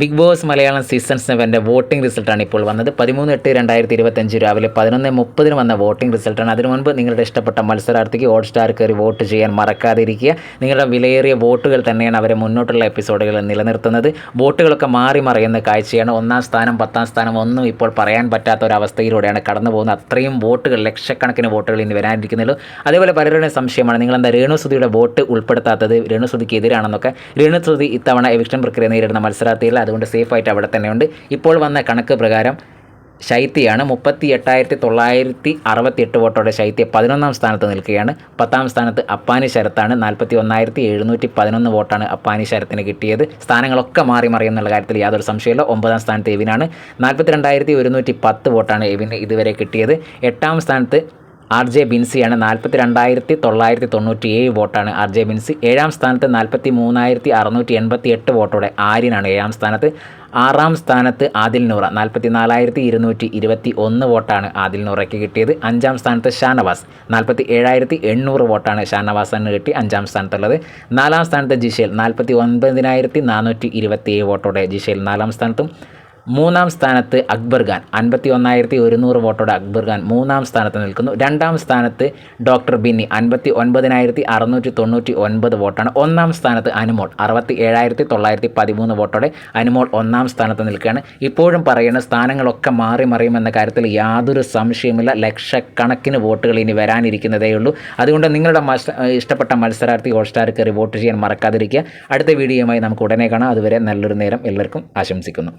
Big boss Malayalam season സെവന്റെ voting റിസൾട്ടാണ് ഇപ്പോൾ വന്നത്. പതിമൂന്ന് എട്ട് രണ്ടായിരത്തി ഇരുപത്തഞ്ച് രാവിലെ പതിനൊന്ന് മുപ്പതിന് വന്ന വോട്ടിംഗ് റിസൾട്ടാണ്. അതിനു മുൻപ് നിങ്ങളുടെ ഇഷ്ടപ്പെട്ട മത്സരാർത്ഥിക്ക് ഹോട്ട് സ്റ്റാർ കയറി വോട്ട് ചെയ്യാൻ മറക്കാതിരിക്കുക. നിങ്ങളുടെ വിലയേറിയ വോട്ടുകൾ തന്നെയാണ് അവരെ മുന്നോട്ടുള്ള എപ്പിസോഡുകൾ നിലനിർത്തുന്നത്. വോട്ടുകളൊക്കെ മാറി മറിയുന്ന കാഴ്ചയാണ്. ഒന്നാം സ്ഥാനം പത്താം സ്ഥാനം ഒന്നും ഇപ്പോൾ പറയാൻ പറ്റാത്ത ഒരവസ്ഥയിലൂടെയാണ് കടന്നു പോകുന്നത് അത്രയും വോട്ടുകൾ ലക്ഷക്കണക്കിന് വോട്ടുകൾ ഇനി വരാനിരിക്കുന്നുള്ളൂ. അതേപോലെ പലരുടെയും സംശയമാണ് നിങ്ങളെന്താ രേണുസുതിയുടെ വോട്ട് ഉൾപ്പെടുത്താത്തത്? രേണുസുതിക്ക് എതിരാണെന്നൊക്കെ രേണുസുതി ഇത്തവണ എവിക്ഷൻ പ്രക്രിയ നേരിടുന്ന മത്സരാർത്ഥികൾ അതുകൊണ്ട് സേഫായിട്ട് അവിടെ തന്നെയുണ്ട്. ഇപ്പോൾ വന്ന കണക്ക് പ്രകാരം ശൈത്യയാണ് മുപ്പത്തി എട്ടായിരത്തി തൊള്ളായിരത്തി അറുപത്തി എട്ട് വോട്ടോടെ ശൈത്യ പതിനൊന്നാം സ്ഥാനത്ത് നിൽക്കുകയാണ്. പത്താം സ്ഥാനത്ത് അപ്പാനി ശരത്താണ്. നാൽപ്പത്തി ഒന്നായിരത്തി എഴുന്നൂറ്റി പതിനൊന്ന് വോട്ടാണ് അപ്പാനി ശരത്തിന് കിട്ടിയത്. സ്ഥാനങ്ങളൊക്കെ മാറി മറിയുന്നുള്ള കാര്യത്തിൽ യാതൊരു സംശയമില്ല ഒമ്പതാം സ്ഥാനത്ത് എവിനാണ്? നാൽപ്പത്തി രണ്ടായിരത്തി ഒരുന്നൂറ്റി പത്ത് വോട്ടാണ് എവിന് ഇതുവരെ കിട്ടിയത്. എട്ടാം സ്ഥാനത്ത് ആർ ജെ ബിൻസിയാണ് നാൽപ്പത്തി രണ്ടായിരത്തി തൊള്ളായിരത്തി തൊണ്ണൂറ്റി ഏഴ് വോട്ടാണ്. ആർ ജെ ബിൻസി ഏഴാം സ്ഥാനത്ത് നാൽപ്പത്തി മൂന്നായിരത്തി അറുന്നൂറ്റി എൺപത്തി എട്ട് വോട്ടോടെ ആര്യനാണ് ഏഴാം സ്ഥാനത്ത്. ആറാം സ്ഥാനത്ത് ആദിൽ നൂറ നാൽപ്പത്തി നാലായിരത്തി ഇരുന്നൂറ്റി ഇരുപത്തി ഒന്ന് വോട്ടാണ് ആദിൽ നൂറയ്ക്ക് കിട്ടിയത്. അഞ്ചാം സ്ഥാനത്ത് ഷാനവാസ് നാൽപ്പത്തി ഏഴായിരത്തി എണ്ണൂറ് വോട്ടാണ് ഷാനവാസിന് കിട്ടി അഞ്ചാം സ്ഥാനത്തുള്ളത്. നാലാം സ്ഥാനത്ത് ജിഷേൽ നാൽപ്പത്തി ഒൻപതിനായിരത്തി നാനൂറ്റി ഇരുപത്തി ഏഴ് വോട്ടോടെ ജിഷേൽ നാലാം സ്ഥാനത്തും. മൂന്നാം സ്ഥാനത്ത് അക്ബർ ഖാൻ. അൻപത്തി ഒന്നായിരത്തി ഒരുന്നൂറ് വോട്ടോടെ അക്ബർ ഖാൻ മൂന്നാം സ്ഥാനത്ത് നിൽക്കുന്നു. രണ്ടാം സ്ഥാനത്ത് ഡോക്ടർ ബിന്നി. അൻപത്തി ഒൻപതിനായിരത്തി അറുന്നൂറ്റി തൊണ്ണൂറ്റി ഒൻപത് വോട്ടാണ്. ഒന്നാം സ്ഥാനത്ത് അനുമോൾ. അറുപത്തി ഏഴായിരത്തി തൊള്ളായിരത്തി പതിമൂന്ന് വോട്ടോടെ അനുമോൾ ഒന്നാം സ്ഥാനത്ത് നിൽക്കുകയാണ്. ഇപ്പോഴും പറയുന്ന സ്ഥാനങ്ങളൊക്കെ മാറി മറിയുമെന്ന കാര്യത്തിൽ യാതൊരു സംശയമില്ല ലക്ഷക്കണക്കിന് വോട്ടുകൾ ഇനി വരാനിരിക്കുന്നതേ ഉള്ളൂ അതുകൊണ്ട് നിങ്ങളുടെ ഇഷ്ടപ്പെട്ട മത്സരാർത്ഥി ഹോട്ട്സ്റ്റാർ കയറി വോട്ട് ചെയ്യാൻ മറക്കാതിരിക്കുക. അടുത്ത വീഡിയോയുമായി നമുക്ക് ഉടനെ കാണാം. അതുവരെ നല്ലൊരു നേരം എല്ലാവർക്കും ആശംസിക്കുന്നു.